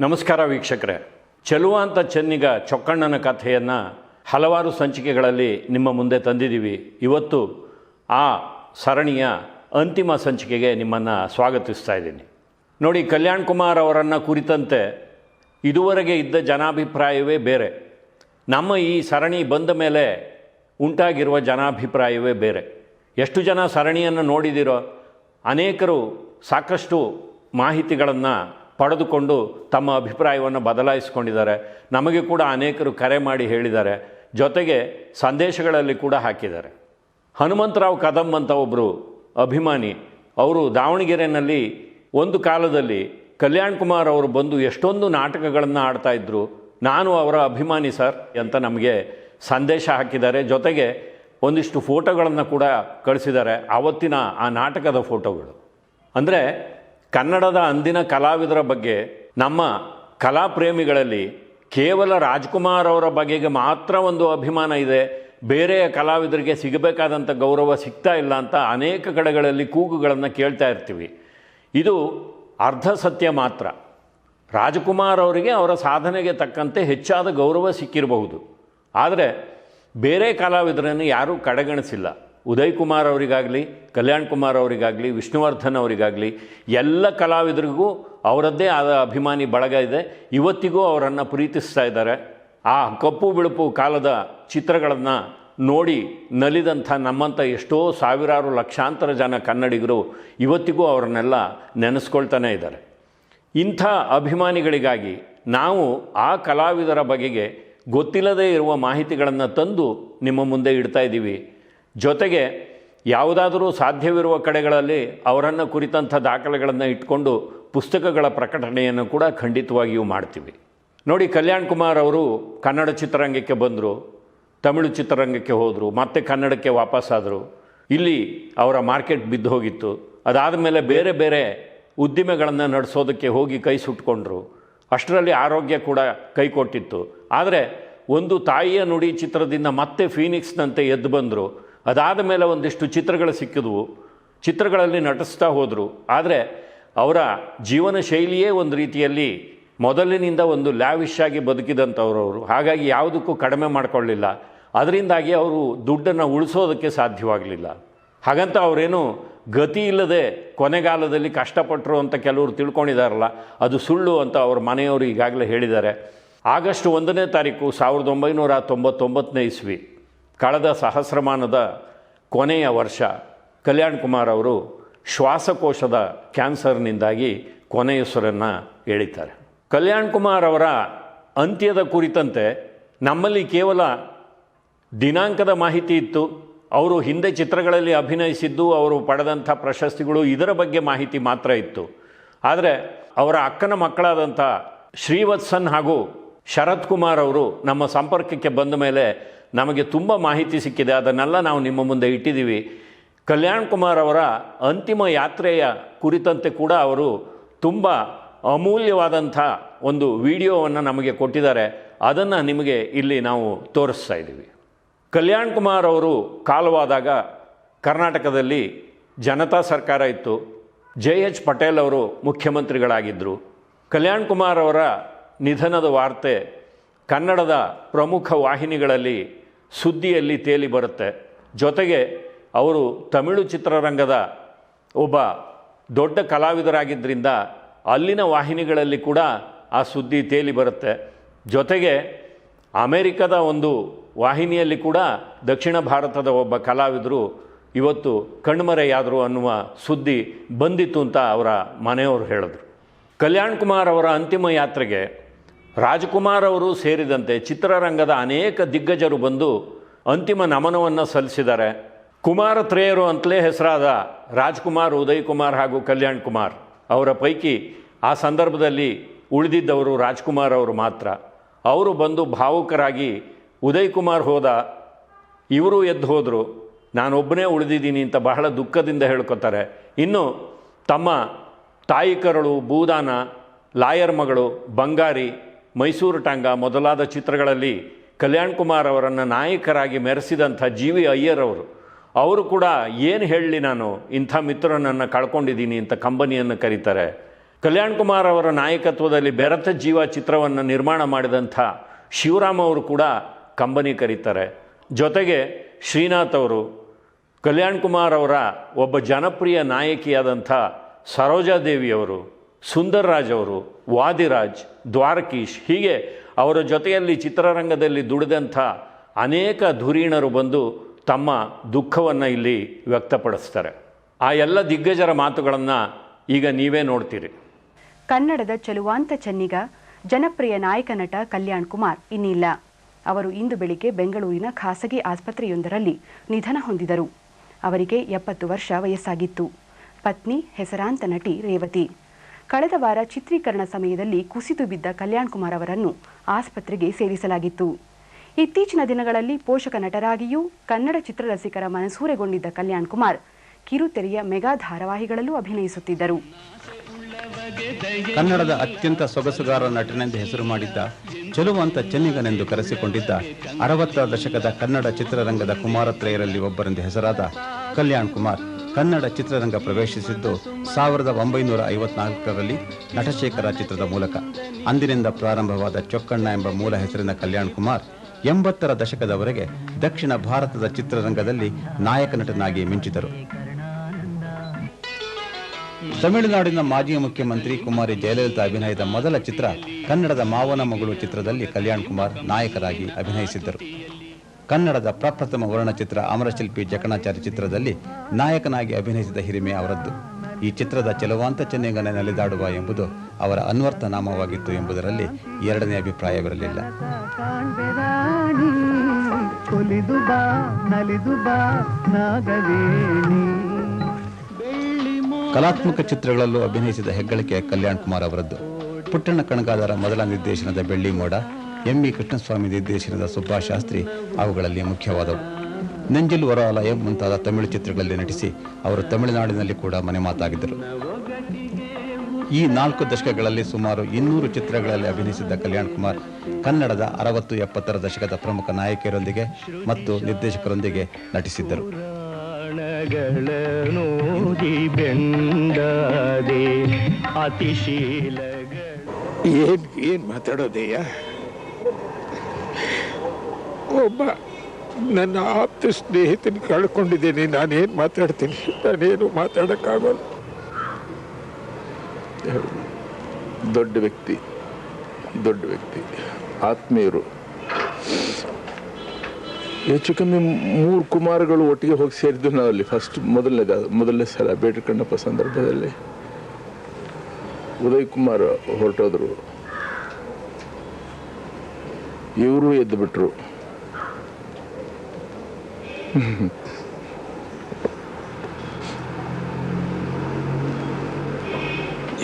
ನಮಸ್ಕಾರ ವೀಕ್ಷಕರೇ. ಚೆಲುವ ಅಂತ ಚೆನ್ನಿಗ ಚೊಕ್ಕಣ್ಣನ ಕಥೆಯನ್ನು ಹಲವಾರು ಸಂಚಿಕೆಗಳಲ್ಲಿ ನಿಮ್ಮ ಮುಂದೆ ತಂದಿದ್ದೀವಿ. ಇವತ್ತು ಆ ಸರಣಿಯ ಅಂತಿಮ ಸಂಚಿಕೆಗೆ ನಿಮ್ಮನ್ನು ಸ್ವಾಗತಿಸ್ತಾ ಇದ್ದೀನಿ. ನೋಡಿ, ಕಲ್ಯಾಣ್ ಕುಮಾರ್ ಅವರನ್ನು ಕುರಿತಂತೆ ಇದುವರೆಗೆ ಇದ್ದ ಜನಾಭಿಪ್ರಾಯವೇ ಬೇರೆ. ನಮ್ಮ ಈ ಸರಣಿ ಬಂದ ಮೇಲೆ ಉಂಟಾಗಿರುವ ಜನಾಭಿಪ್ರಾಯವೇ ಬೇರೆ. ಎಷ್ಟು ಜನ ಸರಣಿಯನ್ನು ನೋಡಿದಿರೋ ಅನೇಕರು ಸಾಕಷ್ಟು ಮಾಹಿತಿಗಳನ್ನು ಪಡೆದುಕೊಂಡು ತಮ್ಮ ಅಭಿಪ್ರಾಯವನ್ನು ಬದಲಾಯಿಸಿಕೊಂಡಿದ್ದಾರೆ. ನಮಗೆ ಕೂಡ ಅನೇಕರು ಕರೆ ಮಾಡಿ ಹೇಳಿದ್ದಾರೆ. ಜೊತೆಗೆ ಸಂದೇಶಗಳಲ್ಲಿ ಕೂಡ ಹಾಕಿದ್ದಾರೆ. ಹನುಮಂತರಾವ್ ಕದಂ ಅಂತ ಒಬ್ಬರು ಅಭಿಮಾನಿ, ಅವರು ದಾವಣಗೆರೆಯಲ್ಲಿ ಒಂದು ಕಾಲದಲ್ಲಿ ಕಲ್ಯಾಣ್ ಕುಮಾರ್ ಅವರು ಬಂದು ಎಷ್ಟೊಂದು ನಾಟಕಗಳನ್ನು ಆಡ್ತಾ ಇದ್ದರು ನಾನು ಅವರ ಅಭಿಮಾನಿ ಸರ್ ಅಂತ ನಮಗೆ ಸಂದೇಶ ಹಾಕಿದ್ದಾರೆ. ಜೊತೆಗೆ ಒಂದಿಷ್ಟು ಫೋಟೋಗಳನ್ನು ಕೂಡ ಕಳಿಸಿದ್ದಾರೆ. ಆವತ್ತಿನ ಆ ನಾಟಕದ ಫೋಟೋಗಳು. ಅಂದರೆ ಕನ್ನಡದ ಅಂದಿನ ಕಲಾವಿದರ ಬಗ್ಗೆ ನಮ್ಮ ಕಲಾಪ್ರೇಮಿಗಳಲ್ಲಿ ಕೇವಲ ರಾಜ್ಕುಮಾರ್ ಅವರ ಬಗೆಗೆ ಮಾತ್ರ ಒಂದು ಅಭಿಮಾನ ಇದೆ. ಬೇರೆಯ ಕಲಾವಿದರಿಗೆ ಸಿಗಬೇಕಾದಂಥ ಗೌರವ ಸಿಗ್ತಾ ಇಲ್ಲ ಅಂತ ಅನೇಕ ಕಡೆಗಳಲ್ಲಿ ಕೂಗುಗಳನ್ನು ಕೇಳ್ತಾ ಇರ್ತೀವಿ. ಇದು ಅರ್ಧ ಸತ್ಯ ಮಾತ್ರ. ರಾಜಕುಮಾರ್ ಅವರಿಗೆ ಅವರ ಸಾಧನೆಗೆ ತಕ್ಕಂತೆ ಹೆಚ್ಚಾದ ಗೌರವ ಸಿಕ್ಕಿರಬಹುದು. ಆದರೆ ಬೇರೆ ಕಲಾವಿದರನ್ನು ಯಾರೂ ಕಡೆಗಣಿಸಿಲ್ಲ. ಉದಯ್ ಕುಮಾರ್ ಅವರಿಗಾಗಲಿ, ಕಲ್ಯಾಣ್ ಕುಮಾರ್ ಅವರಿಗಾಗಲಿ, ವಿಷ್ಣುವರ್ಧನ್ ಅವರಿಗಾಗಲಿ, ಎಲ್ಲ ಕಲಾವಿದರಿಗೂ ಅವರದ್ದೇ ಆದ ಅಭಿಮಾನಿ ಬಳಗ ಇದೆ. ಇವತ್ತಿಗೂ ಅವರನ್ನು ಪ್ರೀತಿಸ್ತಾ ಇದ್ದಾರೆ. ಆ ಕಪ್ಪು ಬಿಳುಪು ಕಾಲದ ಚಿತ್ರಗಳನ್ನು ನೋಡಿ ನಲಿದಂಥ ನಮ್ಮಂಥ ಎಷ್ಟೋ ಸಾವಿರಾರು ಲಕ್ಷಾಂತರ ಜನ ಕನ್ನಡಿಗರು ಇವತ್ತಿಗೂ ಅವರನ್ನೆಲ್ಲ ನೆನೆಸ್ಕೊಳ್ತಾನೆ ಇದ್ದಾರೆ. ಇಂಥ ಅಭಿಮಾನಿಗಳಿಗಾಗಿ ನಾವು ಆ ಕಲಾವಿದರ ಬಗೆಗೆ ಗೊತ್ತಿಲ್ಲದೇ ಇರುವ ಮಾಹಿತಿಗಳನ್ನು ತಂದು ನಿಮ್ಮ ಮುಂದೆ ಇಡ್ತಾ ಇದ್ದೀವಿ. ಜೊತೆಗೆ ಯಾವುದಾದರೂ ಸಾಧ್ಯವಿರುವ ಕಡೆಗಳಲ್ಲಿ ಅವರನ್ನು ಕುರಿತಂಥ ದಾಖಲೆಗಳನ್ನು ಇಟ್ಕೊಂಡು ಪುಸ್ತಕಗಳ ಪ್ರಕಟಣೆಯನ್ನು ಕೂಡ ಖಂಡಿತವಾಗಿಯೂ ಮಾಡ್ತೀವಿ. ನೋಡಿ, ಕಲ್ಯಾಣ್ ಕುಮಾರ್ ಅವರು ಕನ್ನಡ ಚಿತ್ರರಂಗಕ್ಕೆ ಬಂದರು, ತಮಿಳು ಚಿತ್ರರಂಗಕ್ಕೆ ಹೋದರು, ಮತ್ತೆ ಕನ್ನಡಕ್ಕೆ ವಾಪಸ್ಸಾದರು ಇಲ್ಲಿ ಅವರ ಮಾರ್ಕೆಟ್ ಬಿದ್ದು ಹೋಗಿತ್ತು. ಅದಾದ ಮೇಲೆ ಬೇರೆ ಬೇರೆ ಉದ್ದಿಮೆಗಳನ್ನು ನಡೆಸೋದಕ್ಕೆ ಹೋಗಿ ಕೈ ಸುಟ್ಕೊಂಡ್ರು. ಅಷ್ಟರಲ್ಲಿ ಆರೋಗ್ಯ ಕೂಡ ಕೈ ಕೊಟ್ಟಿತ್ತು. ಆದರೆ ಒಂದು ತಾಯಿಯ ನುಡಿ ಚಿತ್ರದಿಂದ ಮತ್ತೆ ಫೀನಿಕ್ಸ್ನಂತೆ ಎದ್ದು ಬಂದರು. ಅದಾದ ಮೇಲೆ ಒಂದಿಷ್ಟು ಚಿತ್ರಗಳು ಸಿಕ್ಕಿದ್ವು. ಚಿತ್ರಗಳಲ್ಲಿ ನಟಿಸ್ತಾ ಹೋದರು. ಆದರೆ ಅವರ ಜೀವನ ಶೈಲಿಯೇ ಒಂದು ರೀತಿಯಲ್ಲಿ ಮೊದಲಿನಿಂದ ಒಂದು ಲ್ಯಾವಿಶ್ ಆಗಿ ಅವರು ಹಾಗಾಗಿ ಯಾವುದಕ್ಕೂ ಕಡಿಮೆ ಮಾಡಿಕೊಳ್ಳಿಲ್ಲ. ಅದರಿಂದಾಗಿ ಅವರು ದುಡ್ಡನ್ನು ಉಳಿಸೋದಕ್ಕೆ ಸಾಧ್ಯವಾಗಲಿಲ್ಲ. ಹಾಗಂತ ಅವರೇನು ಗತಿ ಇಲ್ಲದೆ ಕೊನೆಗಾಲದಲ್ಲಿ ಕಷ್ಟಪಟ್ಟರು ಅಂತ ಕೆಲವರು ತಿಳ್ಕೊಂಡಿದ್ದಾರಲ್ಲ ಅದು ಸುಳ್ಳು ಅಂತ ಅವ್ರ ಮನೆಯವರು ಈಗಾಗಲೇ ಹೇಳಿದ್ದಾರೆ. ಆಗಸ್ಟ್ ಒಂದನೇ ತಾರೀಕು ಸಾವಿರದ ಒಂಬೈನೂರ ತೊಂಬತ್ತೊಂಬತ್ತನೇ ಇಸ್ವಿ. ಕಳೆದ ಸಹಸ್ರಮಾನದ ಕೊನೆಯ ವರ್ಷ ಕಲ್ಯಾಣ್ ಕುಮಾರ್ ಅವರು ಶ್ವಾಸಕೋಶದ ಕ್ಯಾನ್ಸರ್ನಿಂದಾಗಿ ಕೊನೆಯುಸರನ್ನು ಎಳಿತಾರೆ. ಕಲ್ಯಾಣ್ ಕುಮಾರ್ ಅವರ ಅಂತ್ಯದ ಕುರಿತಂತೆ ನಮ್ಮಲ್ಲಿ ಕೇವಲ ದಿನಾಂಕದ ಮಾಹಿತಿ ಇತ್ತು. ಅವರು ಹಿಂದೆ ಚಿತ್ರಗಳಲ್ಲಿ ಅಭಿನಯಿಸಿದ್ದು, ಅವರು ಪಡೆದಂಥ ಪ್ರಶಸ್ತಿಗಳು ಇದರ ಬಗ್ಗೆ ಮಾಹಿತಿ ಮಾತ್ರ ಇತ್ತು. ಆದರೆ ಅವರ ಅಕ್ಕನ ಮಕ್ಕಳಾದಂಥ ಶ್ರೀವತ್ಸನ್ ಹಾಗೂ ಶರತ್ ಕುಮಾರ್ ಅವರು ನಮ್ಮ ಸಂಪರ್ಕಕ್ಕೆ ಬಂದ ಮೇಲೆ ನಮಗೆ ತುಂಬ ಮಾಹಿತಿ ಸಿಕ್ಕಿದೆ. ಅದನ್ನೆಲ್ಲ ನಾವು ನಿಮ್ಮ ಮುಂದೆ ಇಟ್ಟಿದ್ದೀವಿ. ಕಲ್ಯಾಣ್ ಕುಮಾರ್ ಅವರ ಅಂತಿಮ ಯಾತ್ರೆಯ ಕುರಿತಂತೆ ಕೂಡ ಅವರು ತುಂಬ ಅಮೂಲ್ಯವಾದಂಥ ಒಂದು ವಿಡಿಯೋವನ್ನು ನಮಗೆ ಕೊಟ್ಟಿದ್ದಾರೆ. ಅದನ್ನು ನಿಮಗೆ ಇಲ್ಲಿ ನಾವು ತೋರಿಸ್ತಾ ಇದ್ದೀವಿ. ಕಲ್ಯಾಣ್ ಕುಮಾರ್ ಅವರು ಕಾಲವಾದಾಗ ಕರ್ನಾಟಕದಲ್ಲಿ ಜನತಾ ಸರ್ಕಾರ ಇತ್ತು. ಜೆ ಎಚ್ ಪಟೇಲ್ ಅವರು ಮುಖ್ಯಮಂತ್ರಿಗಳಾಗಿದ್ದರು ಕಲ್ಯಾಣ್ ಕುಮಾರ್ ಅವರ ನಿಧನದ ವಾರ್ತೆ ಕನ್ನಡದ ಪ್ರಮುಖ ವಾಹಿನಿಗಳಲ್ಲಿ ಸುದ್ದಿಯಲ್ಲಿ ತೇಲಿ ಬರುತ್ತೆ. ಜೊತೆಗೆ ಅವರು ತಮಿಳು ಚಿತ್ರರಂಗದ ಒಬ್ಬ ದೊಡ್ಡ ಕಲಾವಿದರಾಗಿದ್ದರಿಂದ ಅಲ್ಲಿನ ವಾಹಿನಿಗಳಲ್ಲಿ ಕೂಡ ಆ ಸುದ್ದಿ ತೇಲಿ ಬರುತ್ತೆ. ಜೊತೆಗೆ ಅಮೇರಿಕದ ಒಂದು ವಾಹಿನಿಯಲ್ಲಿ ಕೂಡ ದಕ್ಷಿಣ ಭಾರತದ ಒಬ್ಬ ಕಲಾವಿದರು ಇವತ್ತು ಕಣ್ಮರೆಯಾದರು ಅನ್ನುವ ಸುದ್ದಿ ಬಂದಿತ್ತು ಅಂತ ಅವರ ಮನೆಯವರು ಹೇಳಿದ್ರು. ಕಲ್ಯಾಣ್ ಕುಮಾರ್ ಅವರ ಅಂತಿಮ ಯಾತ್ರೆಗೆ ರಾಜ್ಕುಮಾರ್ ಅವರು ಸೇರಿದಂತೆ ಚಿತ್ರರಂಗದ ಅನೇಕ ದಿಗ್ಗಜರು ಬಂದು ಅಂತಿಮ ನಮನವನ್ನು ಸಲ್ಲಿಸಿದ್ದಾರೆ. ಕುಮಾರ ತ್ರೇಯರು ಅಂತಲೇ ಹೆಸರಾದ ರಾಜ್ಕುಮಾರ್, ಉದಯ್ ಕುಮಾರ್ ಹಾಗೂ ಕಲ್ಯಾಣ್ ಕುಮಾರ್ ಅವರ ಪೈಕಿ ಆ ಸಂದರ್ಭದಲ್ಲಿ ಉಳಿದಿದ್ದವರು ರಾಜ್ಕುಮಾರ್ ಅವರು ಮಾತ್ರ. ಅವರು ಬಂದು ಭಾವುಕರಾಗಿ ಉದಯ್ ಕುಮಾರ್ ಹೋದ, ಇವರು ಎದ್ದು ಹೋದರು. ನಾನೊಬ್ಬನೇ ಉಳಿದಿದ್ದೀನಿ ಅಂತ ಬಹಳ ದುಃಖದಿಂದ ಹೇಳ್ಕೊತಾರೆ. ಇನ್ನು ತಮ್ಮ ತಾಯಿ ಕರಳು ಭೂದಾನ ಲಾಯರ್ ಮಗಳು ಬಂಗಾರಿ ಮೈಸೂರು ಟಾಂಗ ಮೊದಲಾದ ಚಿತ್ರಗಳಲ್ಲಿ ಕಲ್ಯಾಣ್ ಕುಮಾರ್ ಅವರನ್ನು ನಾಯಕರಾಗಿ ಮೆರೆಸಿದಂಥ ಜಿ ವಿ ಅಯ್ಯರ್ ಅವರು. ಅವರು ಕೂಡ ಏನು ಹೇಳಲಿ ನಾನು, ಇಂಥ ಮಿತ್ರನನ್ನು ಕಳ್ಕೊಂಡಿದ್ದೀನಿ ಅಂತ ಕಂಬನಿಯನ್ನು ಕರೀತಾರೆ. ಕಲ್ಯಾಣ್ ಕುಮಾರ್ ಅವರ ನಾಯಕತ್ವದಲ್ಲಿ ಬೆರತ ಜೀವ ಚಿತ್ರವನ್ನು ನಿರ್ಮಾಣ ಮಾಡಿದಂಥ ಶಿವರಾಮ್ ಅವರು ಕೂಡ ಕಂಬನಿ ಕರೀತಾರೆ. ಜೊತೆಗೆ ಶ್ರೀನಾಥ್ ಅವರು, ಕಲ್ಯಾಣ್ ಕುಮಾರ್ ಅವರ ಒಬ್ಬ ಜನಪ್ರಿಯ ನಾಯಕಿಯಾದಂಥ ಸರೋಜಾದೇವಿಯವರು ಸುಂದರ್ ರಾಜ್ ಅವರು, ವಾದಿರಾಜ್, ದ್ವಾರಕೀಶ್, ಹೀಗೆ ಅವರ ಜೊತೆಯಲ್ಲಿ ಚಿತ್ರರಂಗದಲ್ಲಿ ದುಡಿದಂಥ ಅನೇಕ ಧುರೀಣರು ಬಂದು ತಮ್ಮ ದುಃಖವನ್ನು ಇಲ್ಲಿ ವ್ಯಕ್ತಪಡಿಸ್ತಾರೆ. ಆ ಎಲ್ಲ ದಿಗ್ಗಜರ ಮಾತುಗಳನ್ನು ಈಗ ನೀವೇ ನೋಡ್ತೀರಿ. ಕನ್ನಡದ ಚಲುವಾಂತ ಚೆನ್ನಿಗ ಜನಪ್ರಿಯ ನಾಯಕ ನಟ ಕಲ್ಯಾಣ್ ಕುಮಾರ್ ಇನ್ನಿಲ್ಲ. ಅವರು ಇಂದು ಬೆಳಿಗ್ಗೆ ಬೆಂಗಳೂರಿನ ಖಾಸಗಿ ಆಸ್ಪತ್ರೆಯೊಂದರಲ್ಲಿ ನಿಧನ ಹೊಂದಿದರು. ಅವರಿಗೆ ಎಪ್ಪತ್ತು ವರ್ಷ ವಯಸ್ಸಾಗಿತ್ತು. ಪತ್ನಿ, ಹೆಸರಾಂತ ನಟಿ ರೇವತಿ. ಕಳೆದ ವಾರ ಚಿತ್ರೀಕರಣ ಸಮಯದಲ್ಲಿ ಕುಸಿದು ಬಿದ್ದ ಕಲ್ಯಾಣ್ ಕುಮಾರ್ ಅವರನ್ನು ಆಸ್ಪತ್ರೆಗೆ ಸೇರಿಸಲಾಗಿತ್ತು. ಇತ್ತೀಚಿನ ದಿನಗಳಲ್ಲಿ ಪೋಷಕ ನಟರಾಗಿಯೂ ಕನ್ನಡ ಚಿತ್ರರಸಿಕರ ಮನಸೂರೆಗೊಂಡಿದ್ದ ಕಲ್ಯಾಣ್ ಕುಮಾರ್ ಕಿರುತೆರೆಯ ಮೆಗಾ ಧಾರಾವಾಹಿಗಳಲ್ಲೂ ಅಭಿನಯಿಸುತ್ತಿದ್ದರು. ಕನ್ನಡದ ಅತ್ಯಂತ ಸೊಗಸುಗಾರ ನಟನೆಂದು ಹೆಸರು ಮಾಡಿದ್ದ, ಚೆಲುವಂತ ಚೆನ್ನಿಗನೆಂದು ಕರೆಸಿಕೊಂಡಿದ್ದ ಅರವತ್ತರ ದಶಕದ ಕನ್ನಡ ಚಿತ್ರರಂಗದ ಕುಮಾರತ್ರಯರಲ್ಲಿ ಒಬ್ಬರೆಂದು ಹೆಸರಾದ ಕಲ್ಯಾಣ್ ಕುಮಾರ್ ಕನ್ನಡ ಚಿತ್ರರಂಗ ಪ್ರವೇಶಿಸಿದ್ದು ಸಾವಿರದ ಒಂಬೈನೂರ ಐವತ್ನಾಲ್ಕರಲ್ಲಿ ನಟಶೇಖರ ಚಿತ್ರದ ಮೂಲಕ. ಅಂದಿನಿಂದ ಪ್ರಾರಂಭವಾದ ಚೊಕ್ಕಣ್ಣ ಎಂಬ ಮೂಲ ಹೆಸರಿನ ಕಲ್ಯಾಣ್ ಕುಮಾರ್ ಎಂಬತ್ತರ ದಶಕದವರೆಗೆ ದಕ್ಷಿಣ ಭಾರತದ ಚಿತ್ರರಂಗದಲ್ಲಿ ನಾಯಕ ನಟನಾಗಿ ಮಿಂಚಿದರು. ತಮಿಳುನಾಡಿನ ಮಾಜಿ ಮುಖ್ಯಮಂತ್ರಿ ಕುಮಾರಿ ಜಯಲಲಿತಾ ಅಭಿನಯದ ಮೊದಲ ಚಿತ್ರ ಕನ್ನಡದ ಮಾವನ ಮಗಳು ಚಿತ್ರದಲ್ಲಿ ಕಲ್ಯಾಣ್ ಕುಮಾರ್ ನಾಯಕರಾಗಿ ಅಭಿನಯಿಸಿದ್ದರು. ಕನ್ನಡದ ಪ್ರಪ್ರಥಮ ವರ್ಣಚಿತ್ರ ಅಮರಶಿಲ್ಪಿ ಜಕಣಾಚಾರ್ಯ ಚಿತ್ರದಲ್ಲಿ ನಾಯಕನಾಗಿ ಅಭಿನಯಿಸಿದ ಹಿರಿಮೆ ಅವರದ್ದು. ಈ ಚಿತ್ರದ ಚೆಲುವಾಂತ ಚೆನ್ನೈಗನ ನಲಿದಾಡುವ ಎಂಬುದು ಅವರ ಅನ್ವರ್ಥ ನಾಮವಾಗಿತ್ತು ಎಂಬುದರಲ್ಲಿ ಎರಡನೇ ಅಭಿಪ್ರಾಯವಿರಲಿಲ್ಲ. ಕಲಾತ್ಮಕ ಚಿತ್ರಗಳಲ್ಲೂ ಅಭಿನಯಿಸಿದ ಹೆಗ್ಗಳಿಕೆ ಕಲ್ಯಾಣ್ ಕುಮಾರ್ ಅವರದ್ದು. ಪುಟ್ಟಣ್ಣ ಕಣಗಾದರ ಮೊದಲ ನಿರ್ದೇಶನದ ಬೆಳ್ಳಿ ಮೋಡ ಎಂ ವಿ ಕೃಷ್ಣಸ್ವಾಮಿ ನಿರ್ದೇಶನದ ಸುಬ್ಬಾಶಾಸ್ತ್ರಿ ಅವುಗಳಲ್ಲಿ ಮುಖ್ಯವಾದವು. ನೆಂಜಿಲ್ ವರಾಲಯ ಮುಂತಾದ ತಮಿಳು ಚಿತ್ರಗಳಲ್ಲಿ ನಟಿಸಿ ಅವರು ತಮಿಳುನಾಡಿನಲ್ಲಿ ಕೂಡ ಮನೆ ಮಾತಾಗಿದ್ದರು. ಈ ನಾಲ್ಕು ದಶಕಗಳಲ್ಲಿ ಸುಮಾರು ಇನ್ನೂರು ಚಿತ್ರಗಳಲ್ಲಿ ಅಭಿನಯಿಸಿದ್ದ ಕಲ್ಯಾಣ್ ಕುಮಾರ್ ಕನ್ನಡದ ಅರವತ್ತು ಎಪ್ಪತ್ತರ ದಶಕದ ಪ್ರಮುಖ ನಾಯಕಿಯರೊಂದಿಗೆ ಮತ್ತು ನಿರ್ದೇಶಕರೊಂದಿಗೆ ನಟಿಸಿದ್ದರು. ಏನ್ ಏನ್ ಮಾತಾಡೋದಯ್ಯ? ಒಬ್ಬ ನನ್ನ ಆಪ್ತ ಸ್ನೇಹಿತನ ಕಳ್ಕೊಂಡಿದ್ದೀನಿ. ನಾನೇನು ಮಾತಾಡ್ತೀನಿ? ನಾನೇನು ಮಾತಾಡೋಕ್ಕಾಗಲ್ಲ. ದೊಡ್ಡ ವ್ಯಕ್ತಿ ದೊಡ್ಡ ವ್ಯಕ್ತಿ, ಆತ್ಮೀಯರು. ಹೆಚ್ಚು ಕಮ್ಮಿ ಮೂರು ಕುಮಾರಗಳು ಒಟ್ಟಿಗೆ ಹೋಗಿ ಸೇರಿದ್ದು ನಾವು ಅಲ್ಲಿ ಫಸ್ಟ್ ಮೊದಲನೇದ ಮೊದಲನೇ ಸಲ ಬೇಟೆ ಕಣ್ಣಪ್ಪ ಸಂದರ್ಭದಲ್ಲಿ. ಉದಯ್ ಕುಮಾರ್ ಹೊರಟೋದ್ರು. ಇವರು ಎದ್ದು ಬಿಟ್ರು.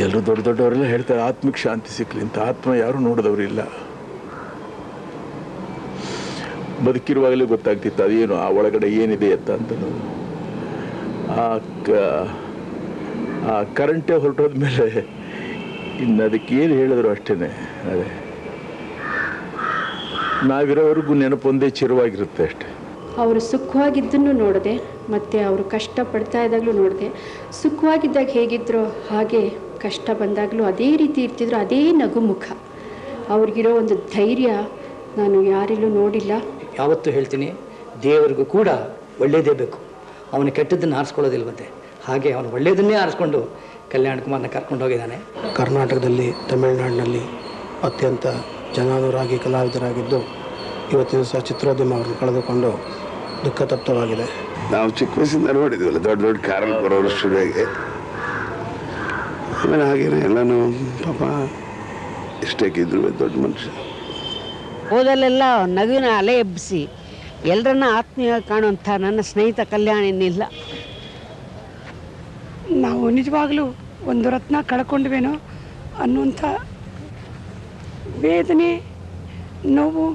ಎಲ್ಲರೂ ದೊಡ್ಡ ದೊಡ್ಡವರೆಲ್ಲ ಹೇಳ್ತಾರೆ, ಆತ್ಮಿಕ ಶಾಂತಿ ಸಿಕ್ಕಲಿ ಅಂತ. ಆತ್ಮ ಯಾರು ನೋಡಿದವರಿಲ್ಲ ಬದುಕಿರುವಾಗಲೇ ಗೊತ್ತಾಗ್ತಿತ್ತು, ಅದೇನು, ಆ ಒಳಗಡೆ ಏನಿದೆ ಅಂತ ಅಂತ ಆ ಆ ಕರೆಂಟೇ ಹೊರಟೋದ್ಮೇಲೆ ಇನ್ನು ಅದಕ್ಕೆ ಏನು ಹೇಳಿದ್ರು ಅಷ್ಟೇ ಅದೇ. ನಾವಿರೋವರೆಗೂ ನೆನಪೊಂದೇ ಚಿರವಾಗಿರುತ್ತೆ ಅಷ್ಟೇ. ಅವರು ಸುಖವಾಗಿದ್ದನ್ನು ನೋಡಿದೆ ಮತ್ತು ಅವರು ಕಷ್ಟ ಪಡ್ತಾ ಇದ್ದಾಗಲೂ ನೋಡಿದೆ ಸುಖವಾಗಿದ್ದಾಗ ಹೇಗಿದ್ರೋ ಹಾಗೆ ಕಷ್ಟ ಬಂದಾಗಲೂ ಅದೇ ರೀತಿ ಇರ್ತಿದ್ರು ಅದೇ ನಗುಮುಖ. ಅವ್ರಿಗಿರೋ ಒಂದು ಧೈರ್ಯ ನಾನು ಯಾರಿಲ್ಲೂ ನೋಡಿಲ್ಲ. ಯಾವತ್ತೂ ಹೇಳ್ತೀನಿ ದೇವರಿಗೂ ಕೂಡ ಒಳ್ಳೆಯದೇ ಬೇಕು. ಅವನು ಕೆಟ್ಟದ್ದನ್ನು ಆರಿಸ್ಕೊಳ್ಳೋದಿಲ್ವಂತೆ ಹಾಗೆ ಅವನು ಒಳ್ಳೆಯದನ್ನೇ ಆರಿಸ್ಕೊಂಡು ಕಲ್ಯಾಣ್ ಕುಮಾರ್ನ ಕರ್ಕೊಂಡು ಹೋಗಿದ್ದಾನೆ ಕರ್ನಾಟಕದಲ್ಲಿ ತಮಿಳುನಾಡಿನಲ್ಲಿ ಅತ್ಯಂತ ಜನಾನುರಾಗಿ ಕಲಾವಿದರಾಗಿದ್ದು ಇವತ್ತಿನ ಸಹ ಚಿತ್ರೋದ್ಯಮ ಅವರನ್ನು ಕಳೆದುಕೊಂಡು ದುಃಖ ತಪ್ತವಾಗಿದೆ ನಾವು ಚಿಕ್ಕ ವಯಸ್ಸಿಂದ ನೋಡಿದ್ವಲ್ಲ ದೊಡ್ಡ ದೊಡ್ಡ ಕಾರಲ್ಲಿ ಬರೋರು ಸ್ಟುಡಿಯೋಗೆ ಆಮೇಲೆ ಹಾಗೇನೆ ಎಲ್ಲನೂ ಪಾಪ ಇಷ್ಟಕ್ಕಿದ್ರು ದೊಡ್ಡ ಮನುಷ್ಯ. ಹೋದಲ್ಲೆಲ್ಲ ನಗುವಿನ ಅಲೆ ಎಬ್ಬಿಸಿ ಎಲ್ಲರನ್ನ ಆತ್ಮೀಯ ಕಾಣುವಂಥ ನನ್ನ ಸ್ನೇಹಿತ ಕಲ್ಯಾಣ ಇನ್ನಿಲ್ಲ. ನಾವು ನಿಜವಾಗಲೂ ಒಂದು ರತ್ನ ಕಳ್ಕೊಂಡ್ವೇನೋ ಅನ್ನುವಂಥ ವೇದನೆ ನೋವು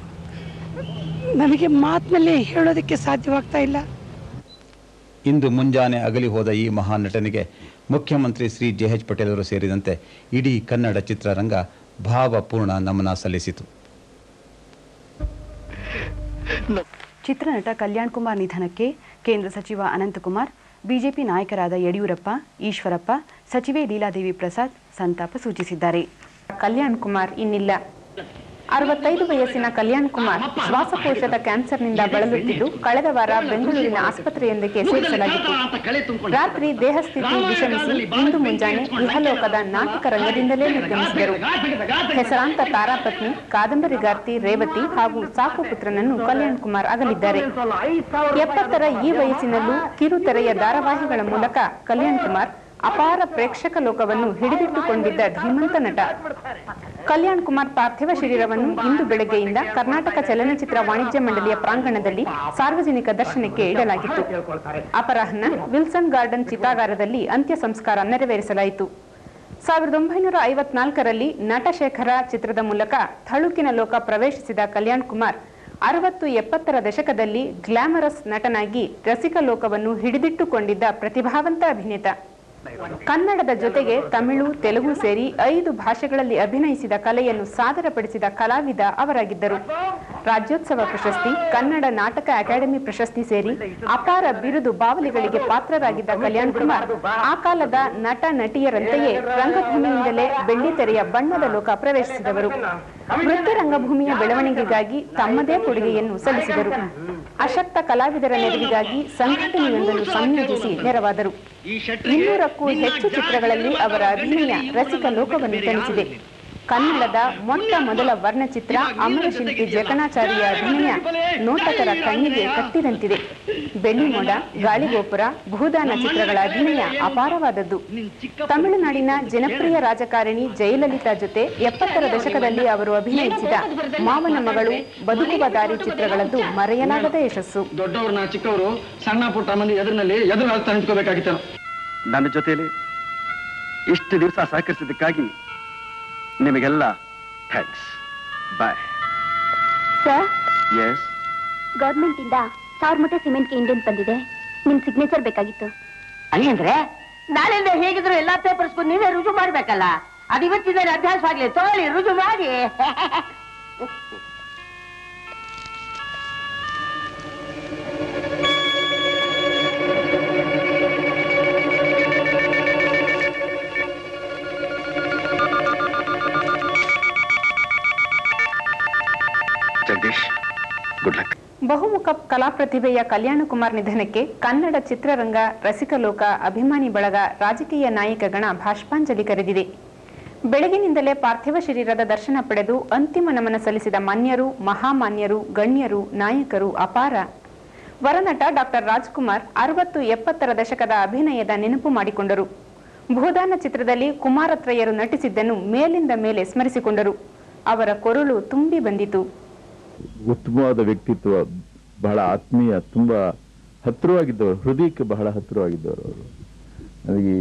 ನನಗೆ ಮಾತಿನಲ್ಲಿ ಹೇಳೋದಕ್ಕೆ ಸಾಧ್ಯವಾಗ್ತಾ ಇಲ್ಲ. ಇಂದು ಮುಂಜಾನೆ ಅಗಲಿ ಹೋದ ಈ ಮಹಾ ನಟನಿಗೆ ಮುಖ್ಯಮಂತ್ರಿ ಶ್ರೀ ಜೆ ಎಚ್ ಪಟೇಲ್ ಅವರು ಸೇರಿದಂತೆ ಇಡೀ ಕನ್ನಡ ಚಿತ್ರರಂಗ ಭಾವಪೂರ್ಣ ನಮನ ಸಲ್ಲಿಸಿತು. ಚಿತ್ರನಟ ಕಲ್ಯಾಣ್ ಕುಮಾರ್ ನಿಧನಕ್ಕೆ ಕೇಂದ್ರ ಸಚಿವ ಅನಂತಕುಮಾರ್ ಬಿಜೆಪಿ ನಾಯಕರಾದ ಯಡಿಯೂರಪ್ಪ ಈಶ್ವರಪ್ಪ ಸಚಿವೆ ಲೀಲಾದೇವಿ ಪ್ರಸಾದ್ ಸಂತಾಪ ಸೂಚಿಸಿದ್ದಾರೆ. ಕಲ್ಯಾಣ್ ಕುಮಾರ್ ಇನ್ನಿಲ್ಲ. ಅರವತ್ತೈದು ವಯಸ್ಸಿನ ಕಲ್ಯಾಣ್ ಕುಮಾರ್ ಶ್ವಾಸಕೋಶದ ಕ್ಯಾನ್ಸರ್ನಿಂದ ಬಳಲುತ್ತಿದ್ದು ಕಳೆದ ವಾರ ಬೆಂಗಳೂರಿನ ಆಸ್ಪತ್ರೆಯೊಂದಕ್ಕೆ ಸೇರಿಸಲಾಗಿತ್ತು. ರಾತ್ರಿ ದೇಹಸ್ಥಿತಿ ವಿಷಮಿಸಿ ಇಂದು ಮುಂಜಾನೆ ಇಹಲೋಕದ ನಾಟಕ ರಂಗದಿಂದಲೇ ನಿರ್ಗಮಿಸಿದರು. ಹೆಸರಾಂತ ತಾರಾಪತ್ನಿ ಕಾದಂಬರಿಗಾರ್ತಿ ರೇವತಿ ಹಾಗೂ ಸಾಕು ಪುತ್ರನನ್ನು ಕಲ್ಯಾಣ್ ಕುಮಾರ್ ಅಗಲಿದ್ದಾರೆ. ಎಪ್ಪತ್ತರ ಈ ವಯಸ್ಸಿನಲ್ಲೂ ಕಿರುತೆರೆಯ ಧಾರಾವಾಹಿಗಳ ಮೂಲಕ ಕಲ್ಯಾಣ್ ಕುಮಾರ್ ಅಪಾರ ಪ್ರೇಕ್ಷಕ ಲೋಕವನ್ನು ಹಿಡಿದಿಟ್ಟುಕೊಂಡಿದ್ದ ಧೀಮಂತ ನಟ. ಕಲ್ಯಾಣ್ ಕುಮಾರ್ ಪಾರ್ಥಿವ ಶರೀರವನ್ನು ಇಂದು ಬೆಳಗ್ಗೆಯಿಂದ ಕರ್ನಾಟಕ ಚಲನಚಿತ್ರ ವಾಣಿಜ್ಯ ಮಂಡಳಿಯ ಪ್ರಾಂಗಣದಲ್ಲಿ ಸಾರ್ವಜನಿಕ ದರ್ಶನಕ್ಕೆ ಇಡಲಾಗಿತ್ತು. ಅಪರಾಹ್ನ ವಿಲ್ಸನ್ ಗಾರ್ಡನ್ ಚಿತಾಗಾರದಲ್ಲಿ ಅಂತ್ಯ ಸಂಸ್ಕಾರ ನೆರವೇರಿಸಲಾಯಿತು. ಸಾವಿರದ ಒಂಬೈನೂರ ಐವತ್ನಾಲ್ಕರಲ್ಲಿ ನಟಶೇಖರ ಚಿತ್ರದ ಮೂಲಕ ಥಳುಕಿನ ಲೋಕ ಪ್ರವೇಶಿಸಿದ ಕಲ್ಯಾಣ್ ಕುಮಾರ್ ಅರವತ್ತು ಎಪ್ಪತ್ತರ ದಶಕದಲ್ಲಿ ಗ್ಲಾಮರಸ್ ನಟನಾಗಿ ರಸಿಕ ಲೋಕವನ್ನು ಹಿಡಿದಿಟ್ಟುಕೊಂಡಿದ್ದ ಪ್ರತಿಭಾವಂತ ಅಭಿನೇತ. ಕನ್ನಡದ ಜೊತೆಗೆ ತಮಿಳು, ತೆಲುಗು ಸೇರಿ ಐದು ಭಾಷೆಗಳಲ್ಲಿ ಅಭಿನಯಿಸಿದ ಕಲೆಯನ್ನು ಸಾದರಪಡಿಸಿದ ಕಲಾವಿದ ಅವರಾಗಿದ್ದರು. ರಾಜ್ಯೋತ್ಸವ ಪ್ರಶಸ್ತಿ, ಕನ್ನಡ ನಾಟಕ ಅಕಾಡೆಮಿ ಪ್ರಶಸ್ತಿ ಸೇರಿ ಅಪಾರ ಬಿರುದು ಬಾವಲಿಗಳಿಗೆ ಪಾತ್ರರಾಗಿದ್ದ ಕಲ್ಯಾಣ್ ಕುಮಾರ್, ಆ ಕಾಲದ ನಟ ನಟಿಯರಂತೆಯೇ ರಂಗಭೂಮಿಯಿಂದಲೇ ಬೆಳ್ಳಿತೆರೆಯ ಬಣ್ಣದ ಲೋಕ ಪ್ರವೇಶಿಸಿದವರು. ವೃತ್ತಿ ರಂಗಭೂಮಿಯ ಬೆಳವಣಿಗೆಗಾಗಿ ತಮ್ಮದೇ ಕೊಡುಗೆಯನ್ನು ಸಲ್ಲಿಸಿದರು. ಅಶಕ್ತ ಕಲಾವಿದರ ನೆರವಿಗಾಗಿ ಸಂಘಟನೆಯೊಂದನ್ನು ಸಂಯೋಜಿಸಿ ನೆರವಾದರು. ಇನ್ನೂರಕ್ಕೂ ಹೆಚ್ಚು ಚಿತ್ರಗಳಲ್ಲಿ ಅವರ ಅಭಿನಯ ರಸಿಕ ಲೋಕವನ್ನು ತಣಿಸಿದೆ ಕನ್ನಡದ ಮೊಟ್ಟ ಮೊದಲ ವರ್ಣಚಿತ್ರ ಅಮರಶಿಲ್ಪಿ ಜಕಣಾಚಾರ್ಯ ಅಭಿನಯ ನೋಟಕರ ಕಣ್ಣಿಗೆ ಕಟ್ಟಿದಂತಿದೆ. ಬೆಳ್ಳಿಮೋಡ ಗಾಳಿಗೋಪುರ ಭೂದಾನ ಚಿತ್ರಗಳ ಅಭಿನಯ ಅಪಾರವಾದದ್ದು. ತಮಿಳುನಾಡಿನ ಜನಪ್ರಿಯ ರಾಜಕಾರಣಿ ಜಯಲಲಿತಾ ಜೊತೆ ಎಪ್ಪತ್ತರ ದಶಕದಲ್ಲಿ ಅವರು ಅಭಿನಯಿಸಿದ ಮಾವನ ಮಗಳು ಬದುಕುವ ದಾರಿ ಚಿತ್ರಗಳದ್ದು ಮರೆಯಲಾಗದ ಯಶಸ್ಸು. ದೊಡ್ಡವರನ್ನ ಚಿಕ್ಕವರು ಸಣ್ಣ ಪುಟ್ಟ ಮಂದಿ ಎದುರಿನಲ್ಲಿ ಎದುರು ನನ್ನ ಜೊತೆಯಲ್ಲಿ ಇಷ್ಟು ದಿವಸ ಸಹಕರಿಸಿದ್ದಕ್ಕಾಗಿ ನಿಮಗೆಲ್ಲ thanks. Bye. Sir? Yes government ಇಂದ ಸಾವಿರ ಮೂಟೆ ಸಿಮೆಂಟ್ಗೆ ಇಂಡಿಯನ್ ಬಂದಿದೆ. ನಿಮ್ ಸಿಗ್ನೇಚರ್ ಬೇಕಾಗಿತ್ತು. ಹಂಗಂದ್ರೆ ನಾಳೆಯಿಂದ ಹೇಗಿದ್ರು ಎಲ್ಲಾ ಪೇಪರ್ಸ್ಗೂ ನೀವೇ ರುಜು ಮಾಡ್ಬೇಕಲ್ಲ. ಅದು ಇವತ್ತಿನ ಅಭ್ಯಾಸವಾಗ್ಲಿ ತಗೊಳ್ಳಿ ರುಜು ಮಾಡಿ. ಬಹುಮುಖ ಕಲಾ ಪ್ರತಿಭೆಯ ಕಲ್ಯಾಣ ಕುಮಾರ್ ನಿಧನಕ್ಕೆ ಕನ್ನಡ ಚಿತ್ರರಂಗ, ರಸಿಕ ಲೋಕ, ಅಭಿಮಾನಿ ಬಳಗ, ರಾಜಕೀಯ ನಾಯಕ ಗಣ ಭಾಷ್ಪಾಂಜಲಿ ಕರೆದಿದೆ. ಬೆಳಗಿನಿಂದಲೇ ಪಾರ್ಥಿವ ಶರೀರದ ದರ್ಶನ ಪಡೆದು ಅಂತಿಮ ನಮನ ಸಲ್ಲಿಸಿದ ಮಾನ್ಯರು, ಮಹಾಮಾನ್ಯರು, ಗಣ್ಯರು, ನಾಯಕರು ಅಪಾರ. ವರನಟ ಡಾಕ್ಟರ್ ರಾಜ್ಕುಮಾರ್ ಅರವತ್ತು ಎಪ್ಪತ್ತರ ದಶಕದ ಅಭಿನಯದ ನೆನಪು ಮಾಡಿಕೊಂಡರು. ಭೂದಾನ ಚಿತ್ರದಲ್ಲಿ ಕುಮಾರತ್ರಯರು ನಟಿಸಿದ್ದನ್ನು ಮೇಲಿಂದ ಮೇಲೆ ಸ್ಮರಿಸಿಕೊಂಡರು. ಅವರ ಕೊರಳು ತುಂಬಿ ಬಂದಿತು. ಉತ್ತಮವಾದ ವ್ಯಕ್ತಿತ್ವ ಬಹಳ ಆತ್ಮೀಯ, ತುಂಬಾ ಹತ್ತಿರವಾಗಿದ್ದವರು, ಹೃದಯಕ್ಕೆ ಬಹಳ ಹತ್ತಿರವಾಗಿದ್ದವರು ಅವರು. ನನಗೆ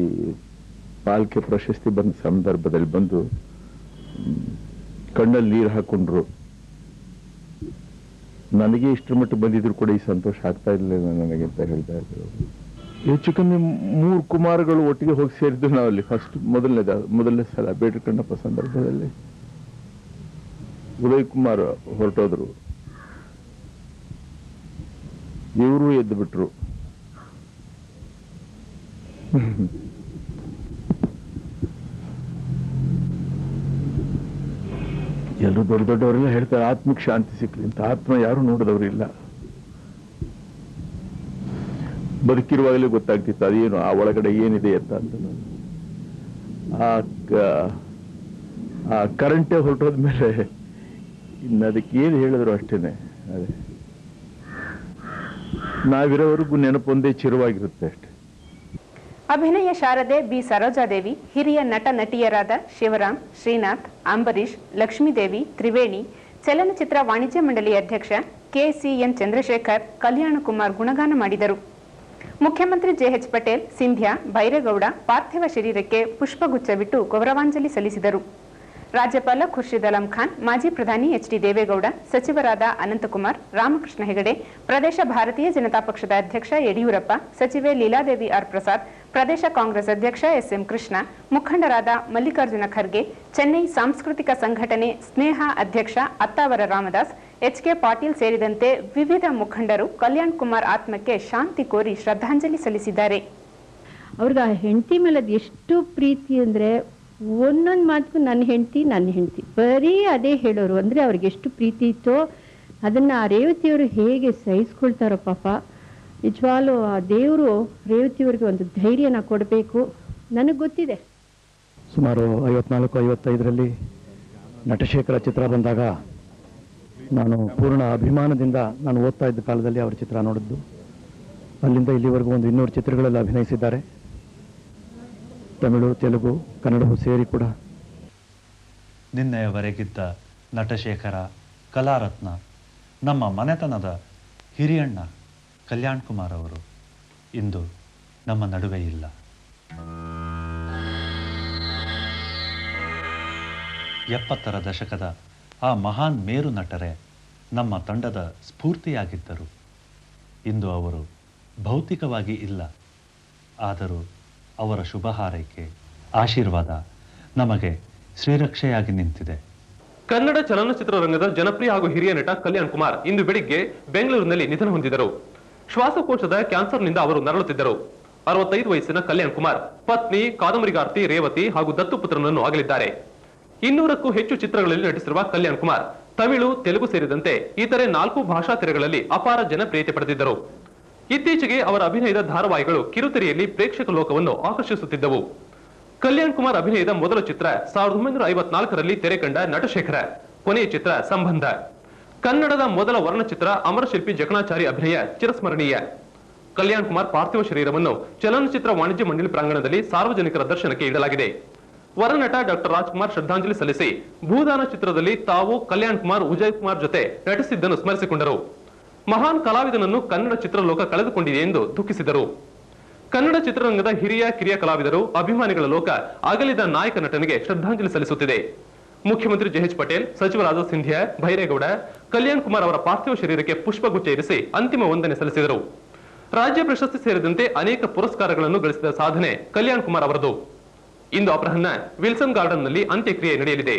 ಪಾಲ್ಕೆ ಪ್ರಶಸ್ತಿ ಬಂದ ಸಂದರ್ಭದಲ್ಲಿ ಬಂದು ಕಣ್ಣಲ್ಲಿ ನೀರು ಹಾಕೊಂಡ್ರು. ನನಗೆ ಇಷ್ಟರ ಮಟ್ಟಿಗೆ ಬಂದಿದ್ರು ಕೂಡ ಈ ಸಂತೋಷ ಆಗ್ತಾ ಇರಲಿಲ್ಲ ನನಗೆ ಅಂತ ಹೇಳ್ತಾ ಇದ್ರು ಹೆಚ್ಚು ಕಮ್ಮಿ ಮೂರು ಕುಮಾರಗಳು ಒಟ್ಟಿಗೆ ಹೋಗಿ ಸೇರಿದ್ದು ನಾವಲ್ಲಿ ಫಸ್ಟ್ ಮೊದಲನೇದ, ಮೊದಲನೇ ಸಲ ಬೇಟೆ ಕಣ್ಣಪ್ಪ ಸಂದರ್ಭದಲ್ಲಿ. ಉದಯ್ ಕುಮಾರ್ ಹೊರಟೋದ್ರು. ಇವರು ಎದ್ದುಬಿಟ್ರು ಎಲ್ಲರೂ ದೊಡ್ಡ ದೊಡ್ಡವರೆಲ್ಲ ಹೇಳ್ತಾರೆ, ಆತ್ಮಕ್ಕೆ ಶಾಂತಿ ಸಿಕ್ಲಿ ಅಂತ. ಆತ್ಮ ಯಾರು ನೋಡಿದವರು ಇಲ್ಲ. ಬದುಕಿರುವಾಗಲೇ ಗೊತ್ತಾಗ್ತಿತ್ತು, ಅದೇನು, ಆ ಒಳಗಡೆ ಏನಿದೆ ಅಂತ ಅಂತ ಆ ಕರೆಂಟೇ ಹೊರಟೋದ್ಮೇಲೆ ಇನ್ನು ಅದಕ್ಕೆ ಏನು ಹೇಳಿದ್ರು ಅಷ್ಟೇನೆ. ಅದೇ. ನಾವಿರೋವರೆಗೂ ನೆನಪೊಂದೇ ಚಿರವಾಗಿರುತ್ತೆ ಅಷ್ಟೆ. ಅಭಿನಯ ಶಾರದೆ ಬಿ. ಸರೋಜಾದೇವಿ, ಹಿರಿಯ ನಟ ನಟಿಯರಾದ ಶಿವರಾಮ್, ಶ್ರೀನಾಥ್, ಅಂಬರೀಷ್, ಲಕ್ಷ್ಮೀದೇವಿ, ತ್ರಿವೇಣಿ, ಚಲನಚಿತ್ರ ವಾಣಿಜ್ಯ ಮಂಡಳಿ ಅಧ್ಯಕ್ಷ ಕೆಸಿಎನ್ ಚಂದ್ರಶೇಖರ್, ಕಲ್ಯಾಣ ಕುಮಾರ್ ಗುಣಗಾನ ಮಾಡಿದರು. ಮುಖ್ಯಮಂತ್ರಿ ಜೆಎಚ್ ಪಟೇಲ್, ಸಿಂಧ್ಯಾ ಬೈರೇಗೌಡ ಪಾರ್ಥಿವ ಶರೀರಕ್ಕೆ ಪುಷ್ಪಗುಚ್ಛವಿಟ್ಟು ಗೌರವಾಂಜಲಿ ಸಲ್ಲಿಸಿದರು. ರಾಜ್ಯಪಾಲ ಖುರ್ಷಿದ್ ಅಲಂ ಖಾನ್, ಮಾಜಿ ಪ್ರಧಾನಿ ಎಚ್ ಡಿ ದೇವೇಗೌಡ, ಸಚಿವರಾದ ಅನಂತಕುಮಾರ್, ರಾಮಕೃಷ್ಣ ಹೆಗಡೆ, ಪ್ರದೇಶ ಭಾರತೀಯ ಜನತಾ ಪಕ್ಷದ ಅಧ್ಯಕ್ಷ ಯಡಿಯೂರಪ್ಪ, ಸಚಿವೆ ಲೀಲಾದೇವಿ ಆರ್ ಪ್ರಸಾದ್, ಪ್ರದೇಶ ಕಾಂಗ್ರೆಸ್ ಅಧ್ಯಕ್ಷ ಎಸ್ ಎಂ ಕೃಷ್ಣ, ಮುಖಂಡರಾದ ಮಲ್ಲಿಕಾರ್ಜುನ ಖರ್ಗೆ, ಚೆನ್ನೈ ಸಾಂಸ್ಕೃತಿಕ ಸಂಘಟನೆ ಸ್ನೇಹ ಅಧ್ಯಕ್ಷ ಅತ್ತಾವರ ರಾಮದಾಸ್, ಎಚ್ ಕೆ ಪಾಟೀಲ್ ಸೇರಿದಂತೆ ವಿವಿಧ ಮುಖಂಡರು ಕಲ್ಯಾಣ್ ಕುಮಾರ್ ಆತ್ಮಕ್ಕೆ ಶಾಂತಿ ಕೋರಿ ಶ್ರದ್ಧಾಂಜಲಿ ಸಲ್ಲಿಸಿದ್ದಾರೆ. ಅವ್ರಿಗೆ ಆ ಹೆಂಡತಿ ಮೇಲೆ ಎಷ್ಟು ಪ್ರೀತಿ ಅಂದರೆ ಒಂದೊಂದು ಮಾತು ನನ್ನ ಹೆಂಡತಿ ನನ್ನ ಹೆಂಡತಿ. ಬರೀ ಅದೇ ಹೇಳೋರು ಅಂದರೆ ಅವ್ರಿಗೆ ಎಷ್ಟು ಪ್ರೀತಿ ಇತ್ತೋ, ಅದನ್ನು ಆ ರೇವತಿಯವರು ಹೇಗೆ ಸಹಿಸ್ಕೊಳ್ತಾರೋ ಪಾಪ. ನಿಜವಾಗ್ಲೂ ಆ ದೇವರು ರೇವತಿಯವ್ರಿಗೆ ಒಂದು ಧೈರ್ಯನ ಕೊಡಬೇಕು. ನನಗೆ ಗೊತ್ತಿದೆ. ಸುಮಾರು ಐವತ್ನಾಲ್ಕು, ಐವತ್ತೈದರಲ್ಲಿ ನಟಶೇಖರ ಚಿತ್ರ ಬಂದಾಗ ನಾನು ಪೂರ್ಣ ಅಭಿಮಾನದಿಂದ ನಾನು ಓದ್ತಾ ಇದ್ದ ಕಾಲದಲ್ಲಿ ಅವರ ಚಿತ್ರ ನೋಡಿದ್ದು. ಅಲ್ಲಿಂದ ಇಲ್ಲಿವರೆಗೂ ಒಂದು ಇನ್ನೂರು ಚಿತ್ರಗಳಲ್ಲಿ ಅಭಿನಯಿಸಿದ್ದಾರೆ. ತಮಿಳು, ತೆಲುಗು, ಕನ್ನಡವೂ ಸೇರಿ ಕೂಡ. ನಿನ್ನೆಯವರೆಗಿದ್ದ ನಟಶೇಖರ, ಕಲಾರತ್ನ, ನಮ್ಮ ಮನೆತನದ ಹಿರಿಯಣ್ಣ ಕಲ್ಯಾಣ್ ಕುಮಾರ್ ಅವರು ಇಂದು ನಮ್ಮ ನಡುವೆ ಇಲ್ಲ. ಎಪ್ಪತ್ತರ ದಶಕದ ಆ ಮಹಾನ್ ಮೇರು ನಟರೆ ನಮ್ಮ ತಂಡದ ಸ್ಫೂರ್ತಿಯಾಗಿದ್ದರು. ಇಂದು ಅವರು ಭೌತಿಕವಾಗಿ ಇಲ್ಲ. ಆದರೂ ಅವರ ಶುಭ ಹಾರೈಕೆ ಆಶೀರ್ವಾದ ನಮಗೆ ಶ್ರೀರಕ್ಷೆಯಾಗಿ ನಿಂತಿದೆ. ಕನ್ನಡ ಚಲನಚಿತ್ರರಂಗದ ಜನಪ್ರಿಯ ಹಾಗೂ ಹಿರಿಯ ನಟ ಕಲ್ಯಾಣ್ ಕುಮಾರ್ ಇಂದು ಬೆಳಿಗ್ಗೆ ಬೆಂಗಳೂರಿನಲ್ಲಿ ನಿಧನ ಹೊಂದಿದರು. ಶ್ವಾಸಕೋಶದ ಕ್ಯಾನ್ಸರ್ನಿಂದ ಅವರು ನರಳುತ್ತಿದ್ದರು. ಅರವತ್ತೈದು ವಯಸ್ಸಿನ ಕಲ್ಯಾಣ್ ಕುಮಾರ್, ಪತ್ನಿ ಕಾದಂಬರಿಗಾರ್ತಿ ರೇವತಿ ಹಾಗೂ ದತ್ತುಪುತ್ರನನ್ನು ಆಗಲಿದ್ದಾರೆ ಇನ್ನೂರಕ್ಕೂ ಹೆಚ್ಚು ಚಿತ್ರಗಳಲ್ಲಿ ನಟಿಸಿರುವ ಕಲ್ಯಾಣ್ ಕುಮಾರ್ ತಮಿಳು, ತೆಲುಗು ಸೇರಿದಂತೆ ಇತರೆ ನಾಲ್ಕು ಭಾಷಾ ತೆರೆಗಳಲ್ಲಿ ಅಪಾರ ಜನಪ್ರಿಯತೆ ಪಡೆದಿದ್ದರು. ಇತ್ತೀಚೆಗೆ ಅವರ ಅಭಿನಯದ ಧಾರಾವಾಹಿಗಳು ಕಿರುತೆರೆಯಲ್ಲಿ ಪ್ರೇಕ್ಷಕ ಲೋಕವನ್ನು ಆಕರ್ಷಿಸುತ್ತಿದ್ದವು. ಕಲ್ಯಾಣ್ ಕುಮಾರ್ ಅಭಿನಯದ ಮೊದಲ ಚಿತ್ರ ಸಾವಿರದ ಒಂಬೈನೂರ ಐವತ್ನಾಲ್ಕರಲ್ಲಿ ತೆರೆ ಕಂಡ ನಟಶೇಖರ, ಕೊನೆಯ ಚಿತ್ರ ಸಂಬಂಧ. ಕನ್ನಡದ ಮೊದಲ ವರ್ಣಚಿತ್ರ ಅಮರಶಿಲ್ಪಿ ಜಕಣಾಚಾರಿ ಅಭಿನಯ ಚಿರಸ್ಮರಣೀಯ. ಕಲ್ಯಾಣ್ ಕುಮಾರ್ ಪಾರ್ಥಿವ ಶರೀರವನ್ನು ಚಲನಚಿತ್ರ ವಾಣಿಜ್ಯ ಮಂಡಳಿ ಪ್ರಾಂಗಣದಲ್ಲಿ ಸಾರ್ವಜನಿಕರ ದರ್ಶನಕ್ಕೆ ಇಡಲಾಗಿದೆ. ವರನಟ ಡಾಕ್ಟರ್ ರಾಜ್ಕುಮಾರ್ ಶ್ರದ್ಧಾಂಜಲಿ ಸಲ್ಲಿಸಿ ಭೂದಾನ ಚಿತ್ರದಲ್ಲಿ ತಾವು ಕಲ್ಯಾಣ್ ಕುಮಾರ್, ಉಜಯ್ ಕುಮಾರ್ ಜೊತೆ ನಟಿಸಿದ್ದನ್ನು ಸ್ಮರಿಸಿಕೊಂಡರು. ಮಹಾನ್ ಕಲಾವಿದನನ್ನು ಕನ್ನಡ ಚಿತ್ರಲೋಕ ಕಳೆದುಕೊಂಡಿದೆ ಎಂದು ದುಃಖಿಸಿದರು. ಕನ್ನಡ ಚಿತ್ರರಂಗದ ಹಿರಿಯ ಕಿರಿಯ ಕಲಾವಿದರು, ಅಭಿಮಾನಿಗಳ ಲೋಕ ಅಗಲಿದ ನಾಯಕ ನಟನಿಗೆ ಶ್ರದ್ಧಾಂಜಲಿ ಸಲ್ಲಿಸುತ್ತಿದೆ. ಮುಖ್ಯಮಂತ್ರಿ ಜೆಎಚ್ ಪಟೇಲ್, ಸಚಿವರಾದ ಸಿಂಧ್ಯಾ, ಭೈರೇಗೌಡ, ಕಲ್ಯಾಣ್ ಕುಮಾರ್ ಅವರ ಪಾರ್ಥಿವ ಶರೀರಕ್ಕೆ ಪುಷ್ಪಗುಚ್ಛ ಇರಿಸಿ ಅಂತಿಮ ವಂದನೆ ಸಲ್ಲಿಸಿದರು. ರಾಜ್ಯ ಪ್ರಶಸ್ತಿ ಸೇರಿದಂತೆ ಅನೇಕ ಪುರಸ್ಕಾರಗಳನ್ನು ಗಳಿಸಿದ ಸಾಧನೆ ಕಲ್ಯಾಣ್ ಕುಮಾರ್ ಅವರದು. ಇಂದು ಅಪರಾಹ್ನ ವಿಲ್ಸನ್ ಗಾರ್ಡನ್ನಲ್ಲಿ ಅಂತ್ಯಕ್ರಿಯೆ ನಡೆಯಲಿದೆ.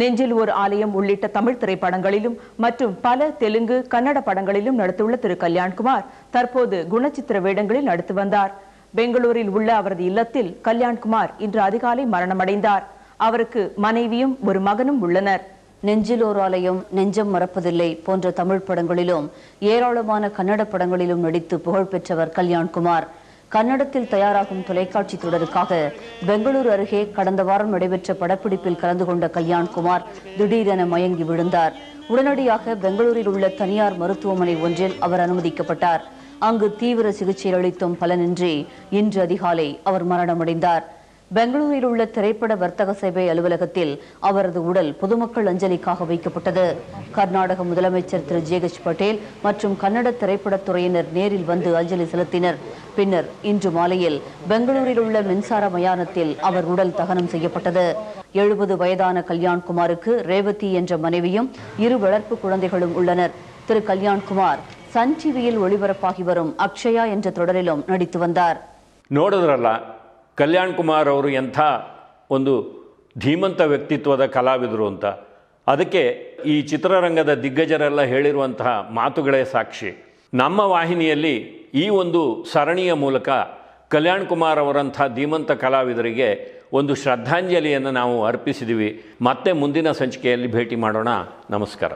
நெஞ்சில் ஒரு ஆலயம் உள்ளிட்ட தமிழ் திரைப்படங்களிலும் மற்றும் பல தெலுங்கு கன்னட படங்களிலும் நடித்துள்ள திரு. கல்யாண்குமார் தற்போது குணச்சித்திர வேடங்களில் நடித்து வந்தார். பெங்களூரில் உள்ள அவரது இல்லத்தில் கல்யாண்குமார் இன்று அதிகாலை மரணமடைந்தார். அவருக்கு மனைவியும் ஒரு மகனும் உள்ளனர். நெஞ்சில் ஓர் ஆலயம் நெஞ்சம் மறப்பதில்லை போன்ற தமிழ் படங்களிலும் ஏராளமான கன்னட படங்களிலும் நடித்து புகழ் பெற்றவர் கல்யாண்குமார். கன்னடத்தில் தயாராகும் தொலைக்காட்சி தொடருக்காக பெங்களூரு அருகே கடந்த வாரம் நடைபெற்ற படப்பிடிப்பில் கலந்து கொண்ட கல்யாண்குமார் திடீரென மயங்கி விழுந்தார். உடனடியாக பெங்களூரில் உள்ள தனியார் மருத்துவமனை ஒன்றில் அவர் அனுமதிக்கப்பட்டார். அங்கு தீவிர சிகிச்சை அளித்தும் பலனின்றி இன்று அதிகாலை அவர் மரணமடைந்தார். பெங்களூரில் உள்ள திரைப்பட வர்த்தக சேவை அலுவலகத்தில் அவரது உடல் பொதுமக்கள் அஞ்சலிக்காக வைக்கப்பட்டது கர்நாடக முதலமைச்சர் திரு ஜேகச் பட்டேல் மற்றும் கன்னட திரைப்படத் துறையினர் நேரில் வந்து அஞ்சலி செலுத்தினர் பின்னர் இன்று மாலையில் பெங்களூரில் உள்ள மின்சார மயானத்தில் அவர் உடல் தகனம் செய்யப்பட்டது எழுபது வயதான கல்யாண்குமாருக்கு ரேவதி என்ற மனைவியும் இரு வளர்ப்பு குழந்தைகளும் உள்ளனர் திரு கல்யாண்குமார் சன் டிவியில் ஒளிபரப்பாகி வரும் அக்ஷயா என்ற தொடரிலும் நடித்து வந்தார் ನೋಡಿದ್ರಲ್ಲ ಕಲ್ಯಾಣ್ ಕುಮಾರ್ ಅವರು ಎಂಥ ಒಂದು ಧೀಮಂತ ವ್ಯಕ್ತಿತ್ವದ ಕಲಾವಿದರು ಅಂತ. ಅದಕ್ಕೆ ಈ ಚಿತ್ರರಂಗದ ದಿಗ್ಗಜರೆಲ್ಲ ಹೇಳಿರುವಂತಹ ಮಾತುಗಳೇ ಸಾಕ್ಷಿ. ನಮ್ಮ ವಾಹಿನಿಯಲ್ಲಿ ಈ ಒಂದು ಸರಣಿಯ ಮೂಲಕ ಕಲ್ಯಾಣ್ ಕುಮಾರ್ ಅವರಂಥ ಧೀಮಂತ ಕಲಾವಿದರಿಗೆ ಒಂದು ಶ್ರದ್ಧಾಂಜಲಿಯನ್ನು ನಾವು ಅರ್ಪಿಸಿದ್ದೀವಿ ಮತ್ತೆ ಮುಂದಿನ ಸಂಚಿಕೆಯಲ್ಲಿ ಭೇಟಿ ಮಾಡೋಣ. ನಮಸ್ಕಾರ.